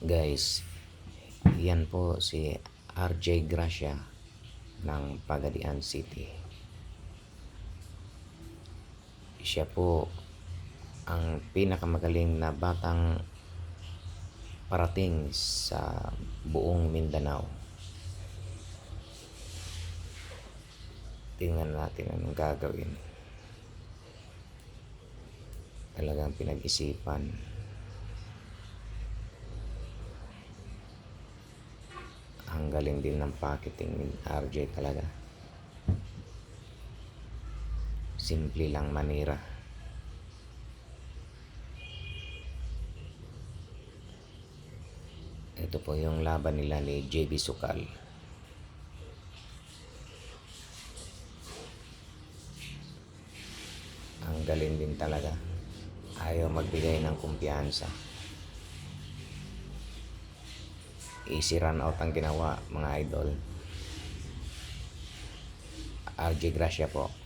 Guys, yan po si RJ Gracia ng Pagadian City. Siya po ang pinakamagaling na batang parating sa buong Mindanao. Tingnan natin anong gagawin. Talagang pinag-isipan. Ang galing din ng pocketing ni RJ talaga. Simple lang manira. Ito po yung laban nila ni JB Sukal. Ang galing din talaga. Ayaw magbigay ng kumpiyansa. Easy run out ang ginawa mga idol. RJ Gracia po.